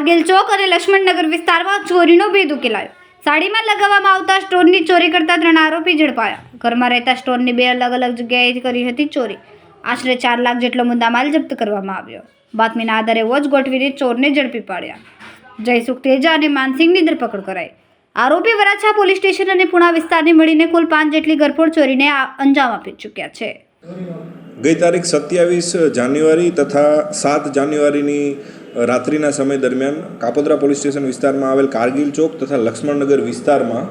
કારગિલ ચોક અને લક્ષ્મણનગર વિસ્તારમાં ચોરીનો ભેદ ઉકેલાયો. સાડીમાં લગાવવામાં આવતા સ્ટોનની ચોરી કરતા ત્રણ આરોપી ઝડપાયા. ઘરમાં રહેતા સ્ટોનની બે અલગ અલગ જગ્યાએ કરી હતી ચોરી. આશરે ચાર લાખ જેટલો મુદ્દામાલ જપ્ત કરવામાં આવ્યો. બાતમીના આધારે વોચ ગોઠવીને ચોરને ઝડપી પાડ્યા. જયસુખ તેજા અને માનસિંહની ધરપકડ કરાઈ. આરોપી વરાછા પોલીસ સ્ટેશન અને પુણા વિસ્તારને મળીને કુલ પાંચ જેટલી ગરફોડ ચોરીને અંજામ આપી ચૂક્યા છે. ગઈ તારીખ સત્યાવીસ જાન્યુઆરી તથા સાત જાન્યુઆરીની રાત્રિના સમય દરમિયાન કાપોદ્રા પોલીસ સ્ટેશન વિસ્તારમાં આવેલ કારગિલ ચોક તથા લક્ષ્મણનગર વિસ્તારમાં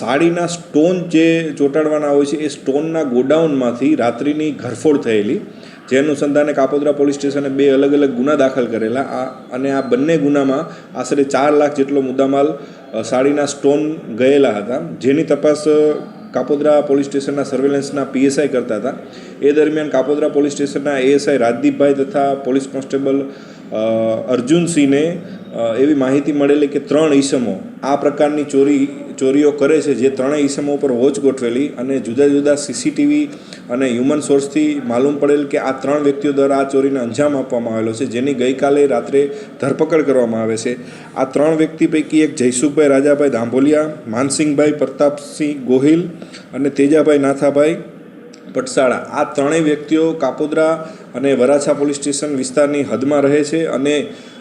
સાડીના સ્ટોન જે ચોંટાડવાના હોય છે એ સ્ટોનના ગોડાઉનમાંથી રાત્રિની ઘરફોડ થયેલી. જે અનુસંધાને કાપોદ્રા પોલીસ સ્ટેશને બે અલગ અલગ ગુના દાખલ કરેલા. આ, અને આ બંને ગુનામાં આશરે ચાર લાખ જેટલો મુદ્દામાલ સાડીના સ્ટોન ગયેલા હતા. જેની તપાસ કાપોદ્રા પોલીસ સ્ટેશનના સર્વેલન્સના પીએસઆઈ કરતા હતા. એ દરમિયાન કાપોદ્રા પોલીસ સ્ટેશનના એએસઆઈ રાજદીપભાઈ તથા પોલીસ કોન્સ્ટેબલ અર્જુનસિંહને એવી માહિતી મળેલી કે ત્રણ ઈસમો આ પ્રકારની ચોરી, ચોરીઓ કરે છે, જે ત્રણેય ઈસમો ઉપર વોચ ગોઠવેલી અને જુદા જુદા સીસીટીવી અને હ્યુમન સોર્સથી માલુમ પડેલ કે આ ત્રણ વ્યક્તિઓ દ્વારા આ ચોરીને અંજામ આપવામાં આવેલો છે, જેની ગઈકાલે રાત્રે ધરપકડ કરવામાં આવે છે. આ ત્રણ વ્યક્તિ પૈકી એક જયસુખભાઈ, રાજાભાઈ દાંભોલિયા માનસિંહભાઈ પ્રતાપસિંહ ગોહિલ અને તેજાભાઈ નાથાભાઈ પટસાળા. આ ત્રણેય વ્યક્તિઓ કાપોદ્રા અને વરાછા પોલીસ સ્ટેશન વિસ્તારની હદમાં રહે છે અને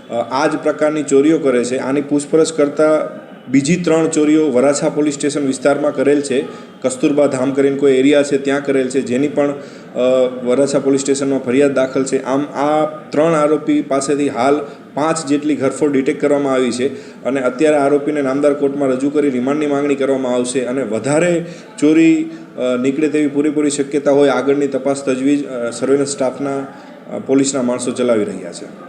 આ જ પ્રકારની ચોરીઓ કરે છે. આની પૂછપરછ કરતાં બીજી ત્રણ ચોરીઓ વરાછા પોલીસ સ્ટેશન વિસ્તારમાં કરેલ છે. કસ્તુરબા ધામ કરીને કોઈ એરિયા છે, ત્યાં કરેલ છે. જેની પણ વરાછા પોલીસ સ્ટેશનમાં ફરિયાદ દાખલ છે. આમ, આ ત્રણ આરોપી પાસેથી હાલ પાંચ જેટલી ઘરફોડ ડિટેક્ટ કરવામાં આવી છે અને અત્યારે આરોપીને નામદાર કોર્ટમાં રજૂ કરી રિમાન્ડની માંગણી કરવામાં આવશે અને વધારે ચોરી નીકળે તેવી પૂરેપૂરી શક્યતા હોય આગળની તપાસ તજવીજ સર્વેલન્સ સ્ટાફના પોલીસના માણસો ચલાવી રહ્યા છે.